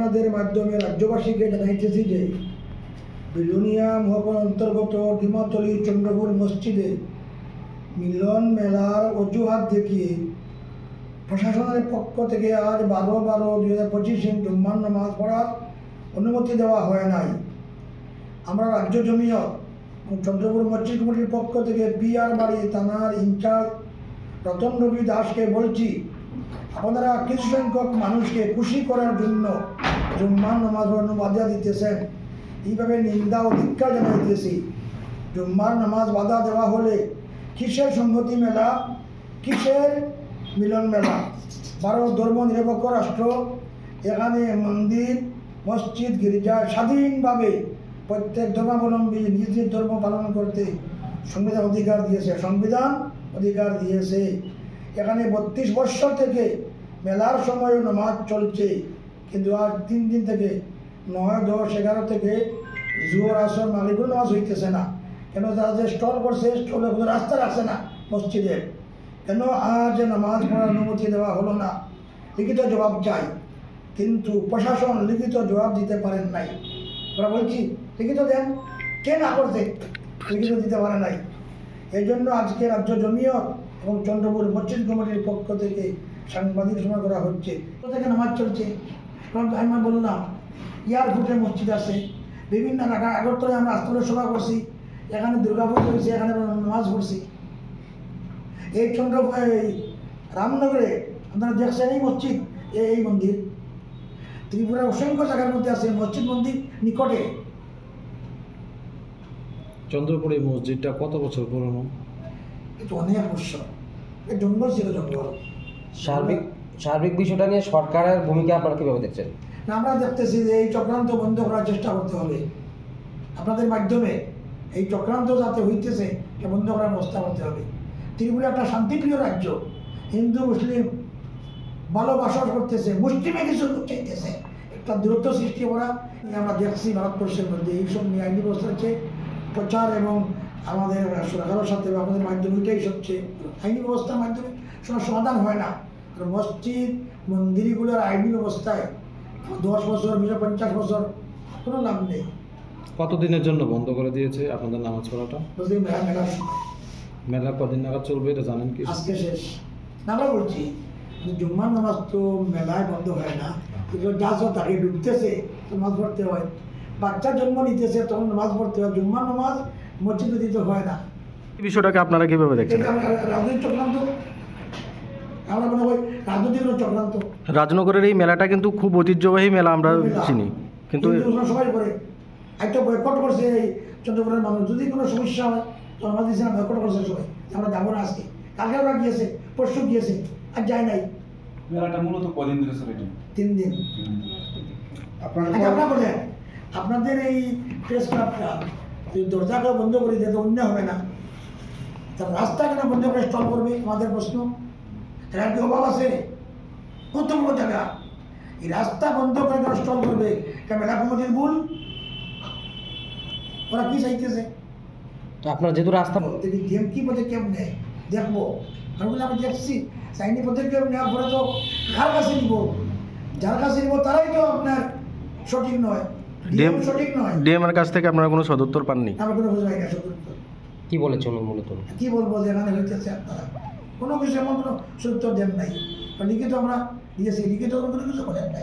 আপনাদের মাধ্যমে রাজ্যবাসীকে জানাইতেছি যে বিলুনিয়া মহকুমার অন্তর্গত ডিমাতলি চন্দ্রপুর মসজিদে মিলন মেলার অজুহাত দেখিয়ে প্রশাসনের পক্ষ থেকে আজ বারো বারো দুই হাজার পঁচিশে জুম্মান নামাজ পড়ার অনুমতি দেওয়া হয় নাই। আমরা রাজ্য জমিয়ত চন্দ্রপুর মসজিদ কমিটির পক্ষ থেকে পিআর বাড়ি থানার ইনচার্জ রতন রবি দাসকে বলছি, আপনারা কিছু সংখ্যক মানুষকে খুশি করার জন্য জুম্মান নামাজ পড়ানো বাধা দিতেছেন। এইভাবে নিন্দা ও ধিক্কার জানাইতেছি। জুম্মার নামাজ বাধা দেওয়া হলে কিসের সংহতি মেলা? কিসের মিলন মেলা? ভারত ধর্ম নিরপেক্ষ রাষ্ট্র। এখানে মন্দির, মসজিদ, গির্জা স্বাধীনভাবে প্রত্যেক ধর্মাবলম্বী নিজ নিজ ধর্ম পালন করতে সংবিধান অধিকার দিয়েছে, সংবিধান অধিকার দিয়েছে। এখানে বত্রিশ বৎসর থেকে মেলার সময় নামাজ চলছে। কিন্তু আজ তিন দিন থেকে নয়, দশ, এগারো থেকে জুয়োর আসর মালিকুল নামাজ হইতেছে না। কেন তারা যে স্টল করছে স্টলে কোনো রাস্তা রাখছে না মসজিদে? কেন আর আজ নামাজ পড়ার অনুমতি দেওয়া হলো না? লিখিত জবাব চাই, কিন্তু প্রশাসন লিখিত জবাব দিতে পারেন নাই। ওরা বলছি, লিখিত দেন? কে না করছে? লিখিত দিতে পারে নাই। এই জন্য আজকে রাজ্য জমিয়ত এবং চন্দ্রপুর মসজিদ কমিটির পক্ষ থেকে সাংবাদিক সময় করা হচ্ছে। কোথা থেকে নামাজ চলছে। আমি বললাম এয়ারপোর্টে মসজিদ আছে বিভিন্ন ঢাকা আগরতলায় আমরা আস্তরের সভা করছি এখানে দুর্গাপুর করেছি এখানে নামাজ পড়ছি। এই চন্দ্র এই রামনগরে আপনারা দেখছেন এই মসজিদ এই এই মন্দির। ত্রিপুরার অসংখ্য জায়গার মধ্যে আছে মসজিদ মন্দির নিকটে। চন্দ্রপুর এই মসজিদটা কত বছর পুরনো? কিন্তু অনেক এই জঙ্গল ছিল জঙ্গল। সার্বিক সার্বিক বিষয়টা নিয়ে সরকারের ভূমিকা আপনারা কীভাবে দেখছেন? না, আমরা দেখতেছি যে এই চক্রান্ত বন্ধ করার চেষ্টা করতে হবে। আপনাদের মাধ্যমে এই চক্রান্ত যাতে হইতেছে এটা বন্ধ করার ব্যবস্থা করতে হবে। ত্রিপুরা একটা শান্তিপ্রিয় রাজ্য। হিন্দু মুসলিম ভালোবাসা করতেছে মুসলিমে কিছু চাইতেছে। একটা দূরত্ব সৃষ্টি করা। আমরা দেখছি ভারতবর্ষের মধ্যে এইসব নিয়ে আইনি ব্যবস্থা হচ্ছে। প্রচার এবং আমাদের সরকারের সাথে আমাদের মাধ্যমে ওইটাই সবচেয়ে আইনি ব্যবস্থার মাধ্যমে কোনো সমাধান হয় না। মসজিদ মন্দিরগুলোর আইনি অবস্থায় দশ বছর বিশ পঞ্চাশ বছর কোনো লাভ নেই। কতদিনের জন্য বন্ধ করে দিয়েছে আপনাদের নামাজ পড়াটা? মেলা মেলা। কদিন নাগাদ চলবে এটা জানেন কি? আজকে শেষ। না আমরা বলছি জুম্মার নামাজ তো মেলায় বন্ধ হয় না। কিন্তু যা যা তাকে ডুবতেছে তো নামাজ পড়তে হয়। বাচ্চা জন্ম নিতেছে তখন নামাজ পড়তে হয়। জুম্মার নামাজ মসজিদে দিতে হয় না। এই বিষয়টাকে আপনারা কীভাবে দেখছেন? আমরা রাজনৈতিক চক্রান্ত। আমরা মনে হয় রাজনৈতিক চক্রান্ত। রাজনগরের এই মেলাটা কিন্তু খুব ঐতিহ্যবাহী মেলা আমরা চিনি। কিন্তু সবাই করে একটা বয়কট করছে এই চন্দ্রপুরের মানুষ। যদি কোনো সমস্যা হয় তো না বয়কট করছে সবাই। আমরা যাব না আজকে। কালকে ওরা গিয়েছে পরশু গিয়েছে আর যায় নাই। মেলাটা মূলত কদিন ধরে চলে তিন দিন। আচ্ছা আপনারা বলেন। আপনাদের এই প্রেস ক্লাবটা যদি দরজাটা বন্ধ করে দিতে অন্য হবে না। তা রাস্তা কেন বন্ধ করে স্টল করবে? আমাদের প্রশ্ন। এরা কি অভাব আছে। কত বড় জায়গা। এই রাস্তা বন্ধ করে কেন স্টল করবে এটা মেলা কমিটির ভুল। ওরা কি চাইতেছে? তো আপনারা যেহেতু রাস্তা গেম কি পদক্ষেপ নেয়? দেখব। আমি বলি আমি দেখছি চাইনি পদক্ষেপ নেওয়ার পরে তো কার কাছে নিব? যার কাছে নিব তারাই তো আপনার সঠিক নয়। ডিএম সঠিক নয়। ডিএমের কাছ থেকে আপনারা কোনো সদুত্তর পাননি? আমার কোনো বুঝবাই না সত্য কি বলেছেন মূলত? কি বলব যে এখানে হইতেছে আপনারা? কোনো কিছু এমন কোনো সত্য দেন নাই। লিখিত আমরা দিয়েছি লিখিত কোনো কিছু করেন নাই।